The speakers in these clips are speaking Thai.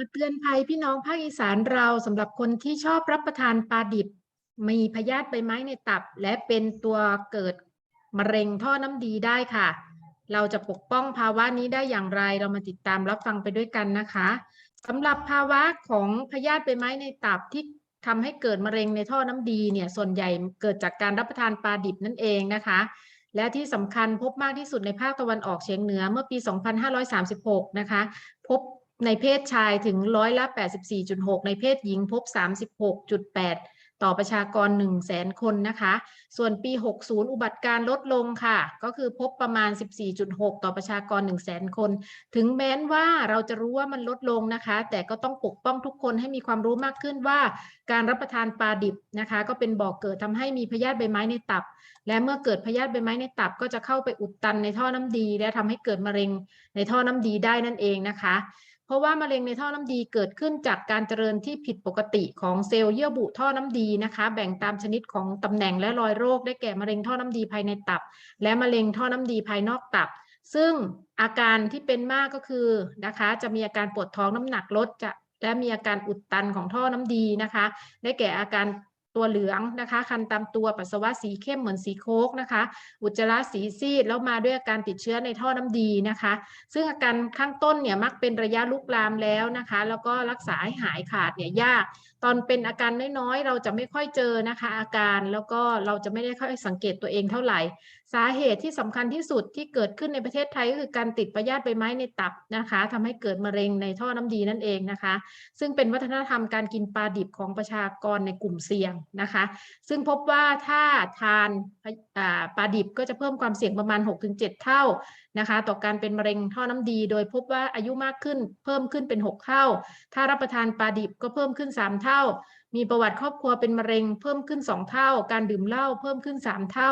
มาเตือนภัยพี่น้องภาคอีสานเราสำหรับคนที่ชอบรับประทานปลาดิบ มีพยาธิใบไม้ในตับ และเป็นตัวเกิดมะเร็งท่อน้ำดีได้ค่ะ เราจะปกป้องภาวะนี้ได้อย่างไร เรามาติดตามรับฟังไปด้วยกันนะคะสำหรับภาวะของพยาธิใบไม้ในตับที่ทำให้เกิดมะเร็งในท่อน้ำดีเนี่ยส่วนใหญ่เกิดจากการรับประทานปลาดิบนั่นเองนะคะ และที่สำคัญพบมากที่สุดในภาคตะวันออกเฉียงเหนือเมื่อปี 2536 นะคะ พบ ในเพศชายถึงร้อยละ 84.6 ในเพศหญิงพบ 36.8 ต่อประชากร 1 0 0 0 0แสนคนนะคะ ส่วนปี 60 อุบัติการลดลงค่ะ ก็คือพบประมาณ 14.6 ต่อประชากร 1 0 0 0 0แสนคน ถึงแม้นว่าเราจะรู้ว่ามันลดลงนะคะ แต่ก็ต้องปกป้องทุกคนให้มีความรู้มากขึ้นว่า การรับประทานปลาดิบนะคะ ก็เป็นบ่อกเกิดทำให้มีพยาธิใบไม้ในตับ และเมื่อเกิดพยาธิใบไม้ในตับ ก็จะเข้าไปอุดตันในท่อน้ำดี และทำให้เกิดมะเร็งในท่อน้ำดีได้นั่นเองนะคะ เพราะว่ามะเร็งในท่อน้ำดีเกิดขึ้นจากการเจริญที่ผิดปกติของเซลล์เยื่อบุท่อน้ำดีนะคะ แบ่งตามชนิดของตำแหน่งและรอยโรคได้แก่มะเร็งท่อน้ำดีภายในตับ และมะเร็งท่อน้ำดีภายนอกตับ ซึ่งอาการที่เป็นมากก็คือนะคะ จะมีอาการปวดท้องน้ำหนักลดจะและมีอาการอุดตันของท่อน้ำดีนะคะ ได้แก่อาการ ตัวเหลืองนะคะ คันตามตัวปัสสาวะสีเข้มเหมือนสีโคกนะคะ อุจจาระสีซีด แล้วมาด้วยอาการติดเชื้อในท่อน้ำดีนะคะ ซึ่งอาการข้างต้นเนี่ยมักเป็นระยะลุกลามแล้วนะคะ แล้วก็รักษาให้หายขาดเนี่ยยาก ตอนเป็นอาการน้อยๆ เราจะไม่ค่อยเจอนะคะ อาการแล้วก็เราจะไม่ได้ค่อยสังเกตตัวเองเท่าไหร่ สาเหตุที่สำคัญที่สุดที่เกิดขึ้นในประเทศไทยก็คือการติดพยาธิใบไม้ในตับนะคะทำให้เกิดมะเร็งในท่อน้ำดีนั่นเองนะคะ ซึ่งเป็นวัฒนธรรมการกินปลาดิบของประชากรในกลุ่มเสี่ยงนะคะ ซึ่งพบว่าถ้าทานปลาดิบก็จะเพิ่มความเสี่ยงประมาณ 6-7 เท่านะคะ ต่อการเป็นมะเร็งท่อน้ำดี โดยพบว่าอายุมากขึ้นเพิ่มขึ้นเป็น 6 เท่า ถ้ารับประทานปลาดิบก็เพิ่มขึ้น 3 เท่า มีประวัติครอบครัวเป็นมะเร็งเพิ่มขึ้น 2 เท่า การดื่มเหล้าเพิ่มขึ้น 3 เท่า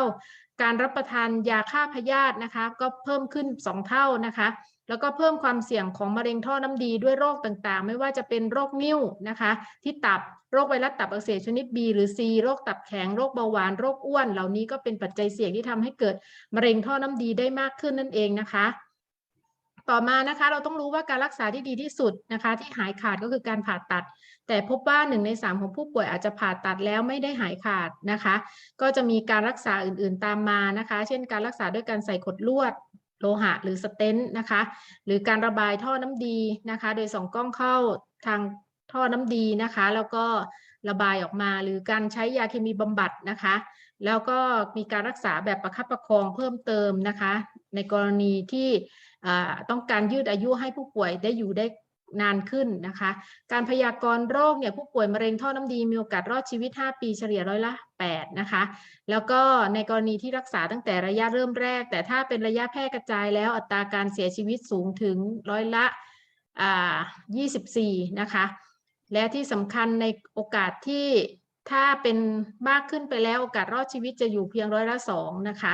การรับประทานยาฆ่าพยาธินะคะ ก็เพิ่มขึ้น 2 เท่านะคะ แล้วก็เพิ่มความเสี่ยงของมะเร็งท่อน้ำดีด้วยโรคต่างๆ ไม่ว่าจะเป็นโรคนิ่วนะคะ ที่ตับโรคไวรัสตับอักเสบชนิด B หรือ C โรคตับแข็งโรคเบาหวานโรคอ้วน เหล่านี้ก็เป็นปัจจัยเสี่ยงที่ทำให้เกิดมะเร็งท่อน้ำดีได้มากขึ้นนั่นเองนะคะต่อมานะคะเราต้องรู้ว่าการรักษาที่ดีที่สุดนะคะ ที่หายขาดก็คือการผ่าตัด แต่พบว่าหนึ่งในสามของผู้ป่วยอาจจะผ่าตัดแล้วไม่ได้หายขาดนะคะ ก็จะมีการรักษาอื่นๆตามมานะคะ เช่นการรักษาด้วยการใส่ขดลวด โลหะหรือสเตนนะคะ หรือการระบายท่อน้ำดีนะคะ โดยส่องกล้องเข้าทางท่อน้ำดีนะคะ แล้วก็ระบายออกมาหรือการใช้ยาเคมีบำบัดนะคะ แล้วก็มีการรักษาแบบประคับประคองเพิ่มเติมนะคะ ในกรณีที่ต้องการยืดอายุให้ผู้ป่วยได้อยู่ได้ นานขึ้นนะคะ การพยากรณ์โรคเนี่ยผู้ป่วยมะเร็งท่อน้ำดีมีโอกาสรอดชีวิต 5 ปีเฉลี่ยร้อยละ8นะคะ แล้วก็ในกรณีที่รักษาตั้งแต่ระยะเริ่มแรก แต่ถ้าเป็นระยะแพร่กระจายแล้วอัตราการเสียชีวิตสูงถึงร้อยละอ่า24 นะคะ และที่สำคัญในโอกาสที่ถ้าเป็นมากขึ้นไปแล้วโอกาสรอดชีวิตจะอยู่เพียงร้อยละสองนะคะ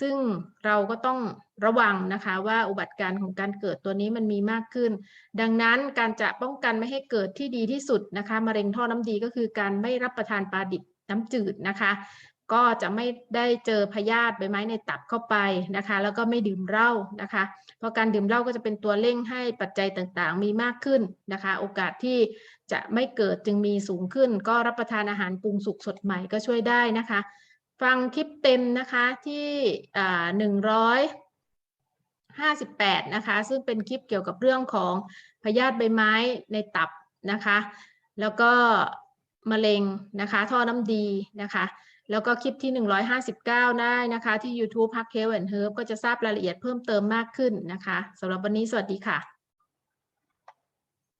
ซึ่งเราก็ต้อง ระวังนะคะว่าอุบัติการณ์ของการเกิดตัวนี้มันมีมากขึ้น ดังนั้นการจะป้องกันไม่ให้เกิดที่ดีที่สุดนะคะมะเร็งท่อน้ำดีก็คือการไม่รับประทานปลาดิบน้ำจืดนะคะ ก็จะไม่ได้เจอพยาธิใบไม้ในตับเข้าไปนะคะ แล้วก็ไม่ดื่มเหล้านะคะ เพราะการดื่มเหล้าก็จะเป็นตัวเร่งให้ปัจจัยต่างๆ มีมากขึ้นนะคะ โอกาสที่จะไม่เกิดจึงมีสูงขึ้น ก็รับประทานอาหารปรุงสุกสดใหม่ก็ช่วยได้นะคะ ฟังคลิปเต็มนะคะที่หนึ่งร้อย ห้าสิบแปดนะคะ ซึ่งเป็นคลิปเกี่ยวกับเรื่องของพยาธิใบไม้ในตับนะคะ แล้วก็มะเร็งนะคะ ท่อน้ำดีนะคะ แล้วก็คลิปที่ 159 ได้นะคะ ที่ YouTube Park Health and Herb ก็จะทราบรายละเอียดเพิ่มเติมมากขึ้นนะคะสำหรับวันนี้สวัสดีค่ะ